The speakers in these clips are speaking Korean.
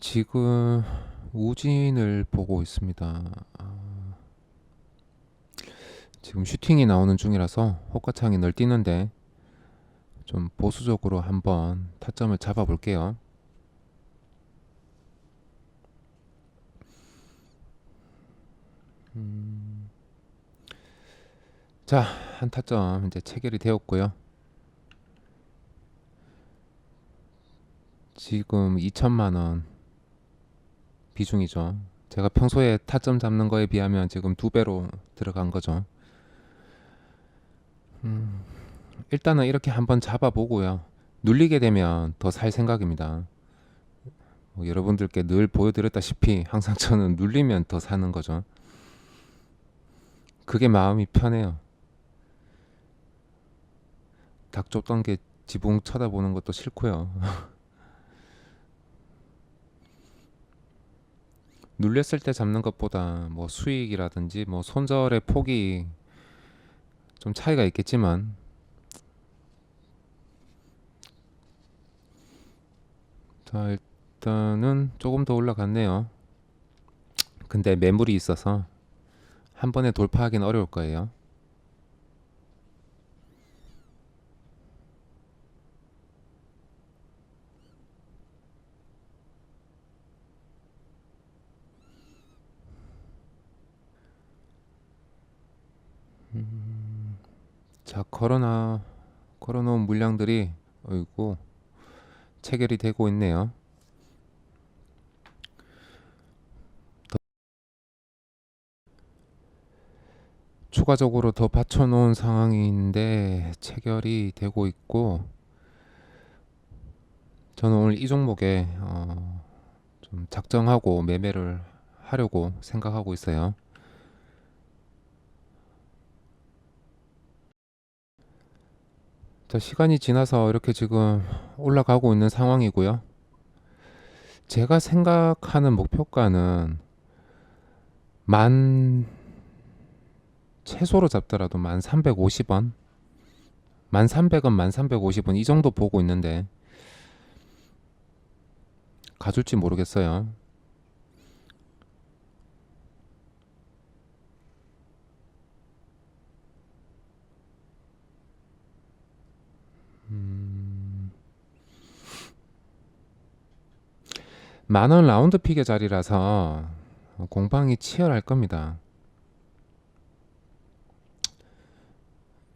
지금 우진을 보고 있습니다. 아, 지금 슈팅이 나오는 중이라서 호가창이 널뛰는데 좀 보수적으로 한번 타점을 잡아 볼게요. 음, 자, 한 타점 이제 체결이 되었고요. 지금 2천만 원 비중이죠. 제가 평소에 타점 잡는 거에 비하면 지금 두 배로 들어간 거죠. 음, 일단은 이렇게 한번 잡아보고요. 눌리게 되면 더 살 생각입니다. 뭐 여러분들께 늘 보여드렸다시피 항상 저는 눌리면 더 사는 거죠. 그게 마음이 편해요. 닭 좁던 게 지붕 쳐다보는 것도 싫고요. 눌렸을 때 잡는 것보다 뭐 수익이라든지 뭐 손절의 폭이 좀 차이가 있겠지만 자 일단은 조금 더 올라갔네요. 근데 매물이 있어서 한 번에 돌파하기는 어려울 거예요. 자, 걸어놔, 걸어놓은 물량들이, 어이구, 체결이 되고 있네요. 더- 추가적으로 더 받쳐놓은 상황인데, 체결이 되고 있고, 저는 오늘 이 종목에, 어, 좀 작정하고 매매를 하려고 생각하고 있어요. 자, 시간이 지나서 이렇게 지금 올라가고 있는 상황이고요. 제가 생각하는 목표가는 만 최소로 잡더라도 만 350원, 만 300원, 만 350원 이 정도 보고 있는데 가줄지 모르겠어요. 만원 라운드 픽의 자리라서 공방이 치열할 겁니다.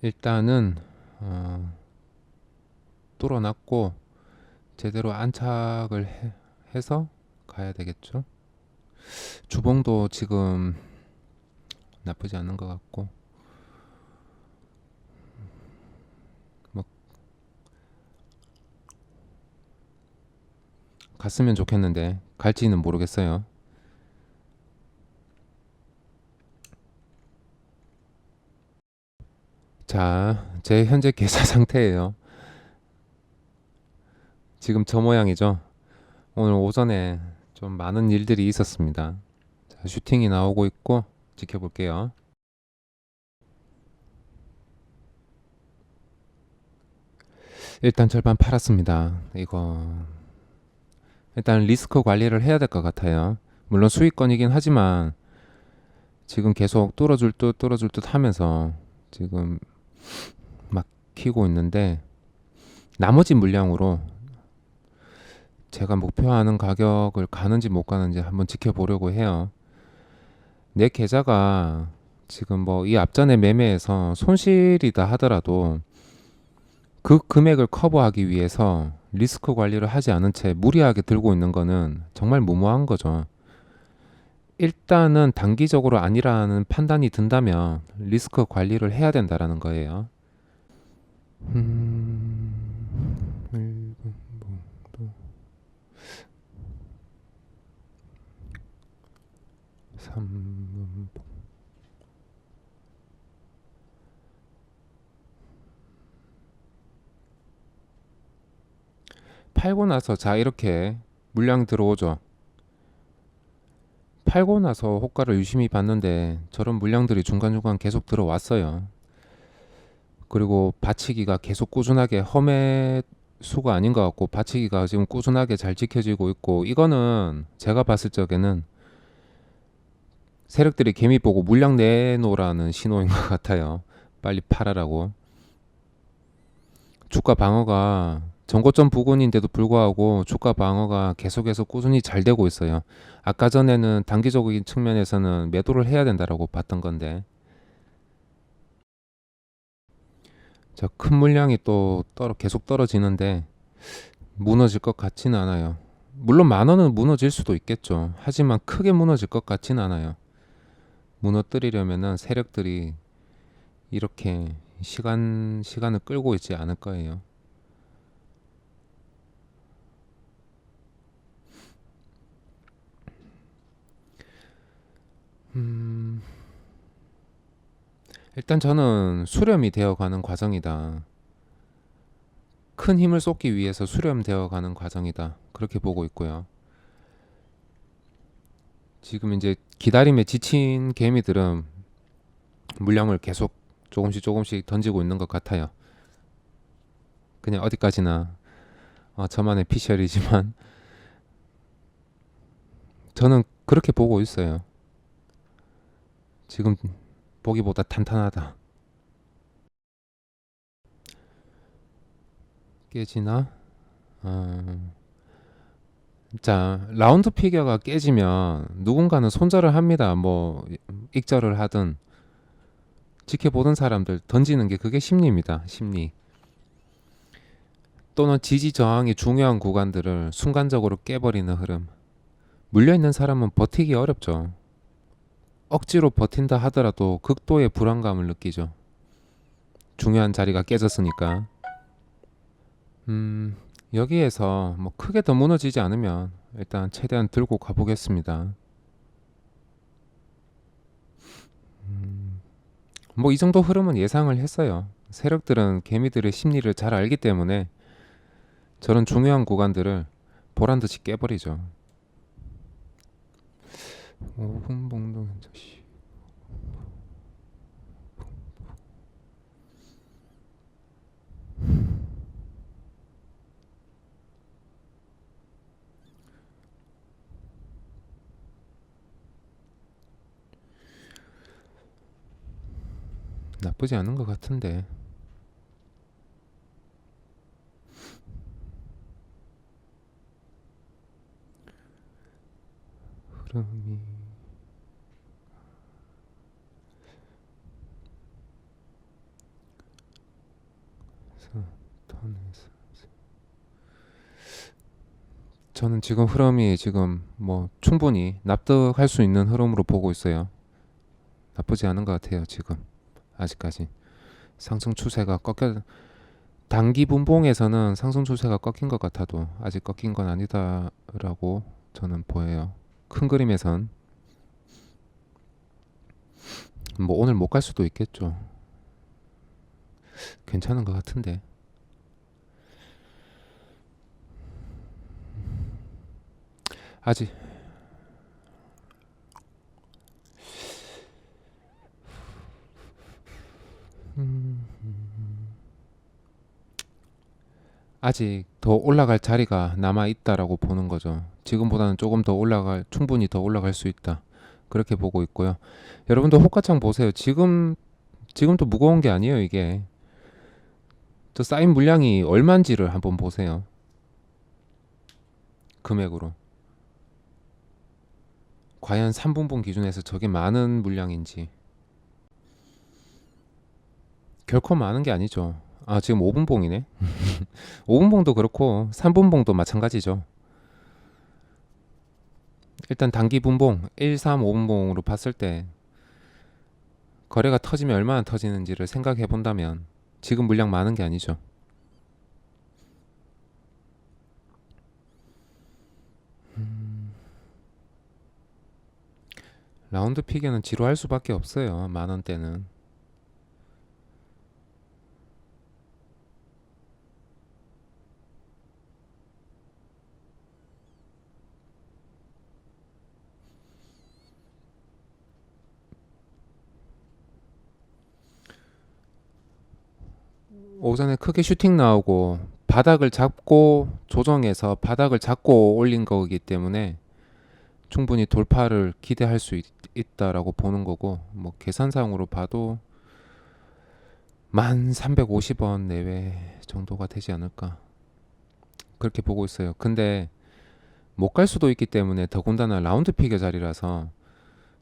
일단은 어, 뚫어놨고 제대로 안착을 해, 해서 가야 되겠죠. 주봉도 지금 나쁘지 않은 것 같고 갔으면 좋겠는데 갈지는 모르겠어요. 자, 제 현재 계좌 상태예요. 지금 저 모양이죠. 오늘 오전에 좀 많은 일들이 있었습니다. 자, 슈팅이 나오고 있고 지켜볼게요. 일단 절반 팔았습니다. 이거 일단 리스크 관리를 해야 될 것 같아요. 물론 수익권이긴 하지만 지금 계속 뚫어줄 듯 뚫어줄 듯 하면서 지금 막히고 있는데 나머지 물량으로 제가 목표하는 가격을 가는지 못 가는지 한번 지켜보려고 해요. 내 계좌가 지금 뭐 이 앞전에 매매에서 손실이다 하더라도 그 금액을 커버하기 위해서 리스크 관리를 하지 않은 채 무리하게 들고 있는 거는 정말 무모한 거죠. 일단은 단기적으로 아니라는 판단이 든다면 리스크 관리를 해야 된다라는 거예요. 음, 일본 봉도 삼문봉 팔고 나서 자 이렇게 물량 들어오죠. 팔고 나서 호가를 유심히 봤는데 저런 물량들이 중간중간 계속 들어왔어요. 그리고 받치기가 계속 꾸준하게 험해 수가 아닌 것 같고 받치기가 지금 꾸준하게 잘 지켜지고 있고 이거는 제가 봤을 적에는 세력들이 개미 보고 물량 내놓으라는 신호인 것 같아요. 빨리 팔아라고. 주가 방어가 전고점 부근인데도 불구하고 주가 방어가 계속해서 꾸준히 잘 되고 있어요. 아까 전에는 단기적인 측면에서는 매도를 해야 된다라고 봤던 건데 자, 큰 물량이 또 떨어, 계속 떨어지는데 무너질 것 같지는 않아요. 물론 만 원은 무너질 수도 있겠죠. 하지만 크게 무너질 것 같지는 않아요. 무너뜨리려면은 세력들이 이렇게 시간 시간을 끌고 있지 않을 거예요. 음, 일단 저는 수렴이 되어가는 과정이다. 큰 힘을 쏟기 위해서 수렴되어가는 과정이다. 그렇게 보고 있고요. 지금 이제 기다림에 지친 개미들은 물량을 계속 조금씩 조금씩 던지고 있는 것 같아요. 그냥 어디까지나 어, 저만의 피셜이지만 저는 그렇게 보고 있어요. 지금 보기보다 탄탄하다. 깨지나? 어... 자, 라운드 피겨가 깨지면 누군가는 손절을 합니다. 뭐 익절을 하든 지켜보던 사람들 던지는 게 그게 심리입니다. 심리. 또는 지지 저항이 중요한 구간들을 순간적으로 깨버리는 흐름. 물려 있는 사람은 버티기 어렵죠. 억지로 버틴다 하더라도 극도의 불안감을 느끼죠. 중요한 자리가 깨졌으니까. 음, 여기에서 뭐 크게 더 무너지지 않으면 일단 최대한 들고 가보겠습니다. 음, 뭐이 정도 흐름은 예상을 했어요. 세력들은 개미들의 심리를 잘 알기 때문에 저런 중요한 구간들을 보란 듯이 깨버리죠. 5분 봉도 현저시 나쁘지 않은 것 같은데 흐름이 그래서 턴에서 저는 지금 흐름이 지금 뭐 충분히 납득할 수 있는 흐름으로 보고 있어요. 나쁘지 않은 것 같아요 지금 아직까지 상승 추세가 꺾여 단기 분봉에서는 상승 추세가 꺾인 것 같아도 아직 꺾인 건 아니다라고 저는 보여요. 큰 그림에선 뭐 오늘 못 갈 수도 있겠죠. 괜찮은 것 같은데. 아직 아직 더 올라갈 자리가 남아 있다라고 보는 거죠. 지금보다는 조금 더 올라갈 충분히 더 올라갈 수 있다. 그렇게 보고 있고요. 여러분도 호가창 보세요. 지금 지금도 무거운 게 아니에요, 이게. 저 쌓인 물량이 얼마인지를 한번 보세요. 금액으로. 과연 3분봉 기준에서 저게 많은 물량인지. 결코 많은 게 아니죠. 아, 지금 5분봉이네. 5분봉도 그렇고 3분봉도 마찬가지죠. 일단 단기 분봉 1, 3, 5분봉으로 봤을 때 거래가 터지면 얼마나 터지는지를 생각해 본다면 지금 물량 많은 게 아니죠. 라운드 피겨는 지루할 수밖에 없어요. 만 원대는. 오전에 크게 슈팅 나오고 바닥을 잡고 조정해서 바닥을 잡고 올린 거기 때문에 충분히 돌파를 기대할 수 있, 있다라고 보는 거고 뭐 계산상으로 봐도 1350원 내외 정도가 되지 않을까 그렇게 보고 있어요. 근데 못 갈 수도 있기 때문에 더군다나 라운드 픽의 자리라서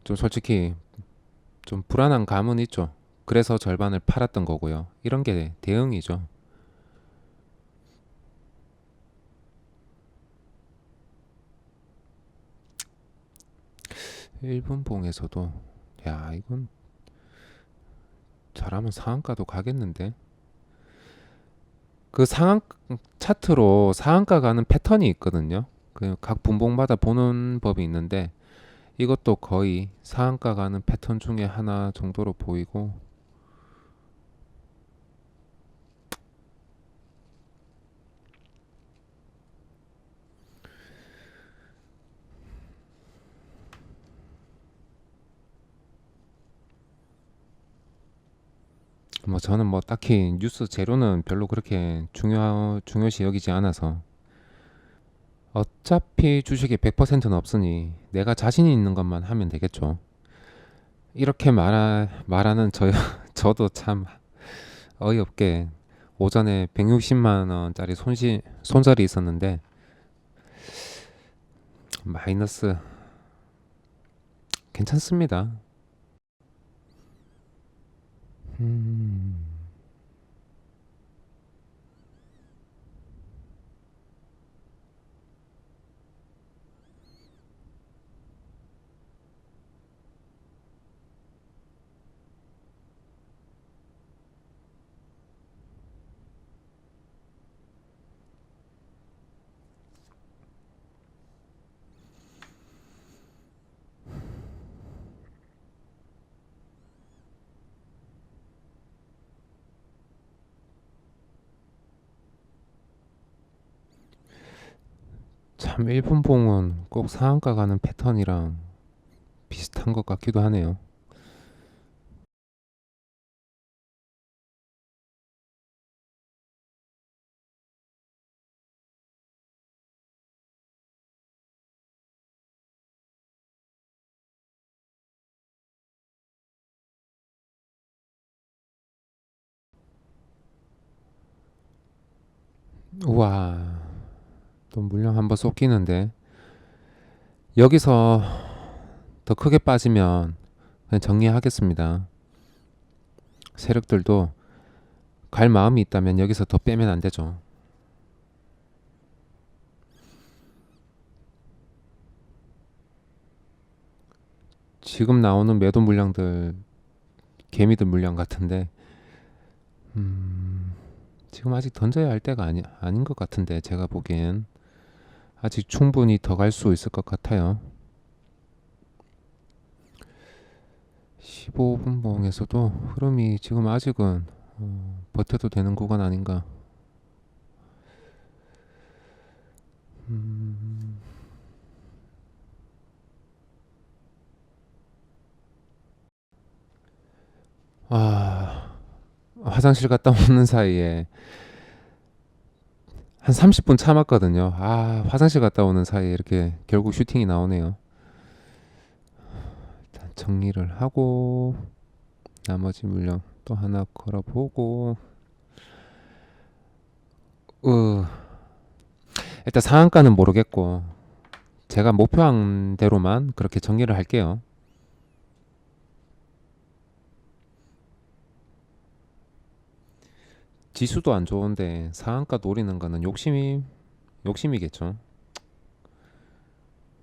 좀 솔직히 좀 불안한 감은 있죠. 그래서 절반을 팔았던 거고요. 이런 게 대응이죠. 일본 봉에서도 야 이건 잘하면 상한가도 가겠는데 그 상한 차트로 상한가 가는 패턴이 있거든요. 그 각 분봉마다 보는 법이 있는데 이것도 거의 상한가 가는 패턴 중에 하나 정도로 보이고 뭐 저는 뭐 딱히 뉴스 재료는 별로 그렇게 중요 중요시 여기지 않아서 어차피 주식에 100%는 없으니 내가 자신 있는 것만 하면 되겠죠. 이렇게 말하, 말하는 저 저도 참 어이없게 오전에 160만 원짜리 손실 손절이 있었는데 마이너스 괜찮습니다. 음. 참 일본봉은 꼭 상한가 가는 패턴이랑 비슷한 것 같기도 하네요. 우와, 또 물량 한번 쏟기는데 여기서 더 크게 빠지면 그냥 정리하겠습니다. 세력들도 갈 마음이 있다면 여기서 더 빼면 안 되죠. 지금 나오는 매도 물량들 개미들 물량 같은데 음, 지금 아직 던져야 할 때가 아니, 아닌 것 같은데 제가 보기엔 아직 충분히 더 갈 수 있을 것 같아요. 15분 봉에서도 흐름이 지금 아직은 어, 버텨도 되는 구간 아닌가. 음, 아, 화장실 갔다 오는 사이에 한 30분 참았거든요. 아, 화장실 갔다 오는 사이에 이렇게 결국 슈팅이 나오네요. 일단 정리를 하고 나머지 물량 또 하나 걸어보고 으, 일단 상한가는 모르겠고 제가 목표한 대로만 그렇게 정리를 할게요. 지수도 안 좋은데 상한가 노리는 거는 욕심이 욕심이겠죠.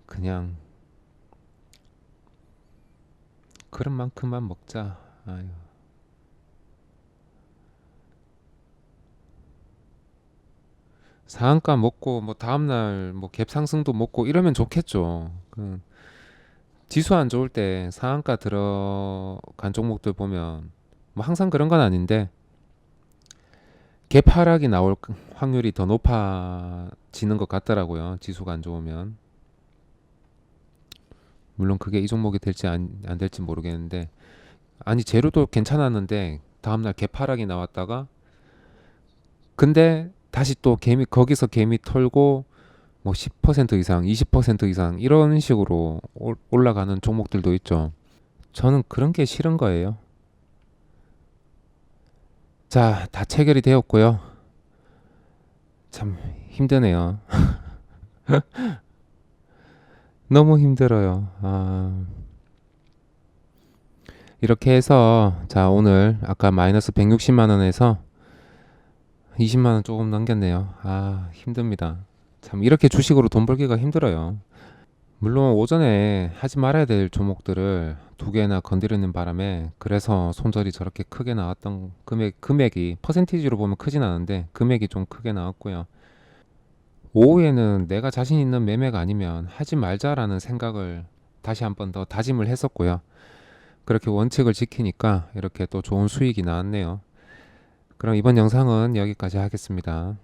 그냥 그런 만큼만 먹자. 아유. 상한가 먹고 뭐 다음날 뭐 갭 상승도 먹고 이러면 좋겠죠. 그 지수 안 좋을 때 상한가 들어간 종목들 보면 뭐 항상 그런 건 아닌데 갭 하락이 나올 확률이 더 높아지는 것 같더라고요. 지수가 안 좋으면. 물론 그게 이 종목이 될지 안, 안 될지 모르겠는데 아니 재료도 괜찮았는데 다음날 갭 하락이 나왔다가 근데 다시 또 개미 거기서 개미 털고 뭐 10% 이상, 20% 이상 이런 식으로 올- 올라가는 종목들도 있죠. 저는 그런 게 싫은 거예요. 자, 다 체결이 되었고요. 참 힘드네요. 너무 힘들어요. 아. 이렇게 해서 자, 오늘 아까 마이너스 160만 원에서 20만 원 조금 넘겼네요. 아, 힘듭니다. 참 이렇게 주식으로 돈 벌기가 힘들어요. 물론 오전에 하지 말아야 될 종목들을 두 개나 건드리는 바람에 그래서 손절이 저렇게 크게 나왔던 금액 금액이 퍼센티지로 보면 크진 않은데 금액이 좀 크게 나왔고요. 오후에는 내가 자신 있는 매매가 아니면 하지 말자라는 생각을 다시 한 번 더 다짐을 했었고요. 그렇게 원칙을 지키니까 이렇게 또 좋은 수익이 나왔네요. 그럼 이번 영상은 여기까지 하겠습니다.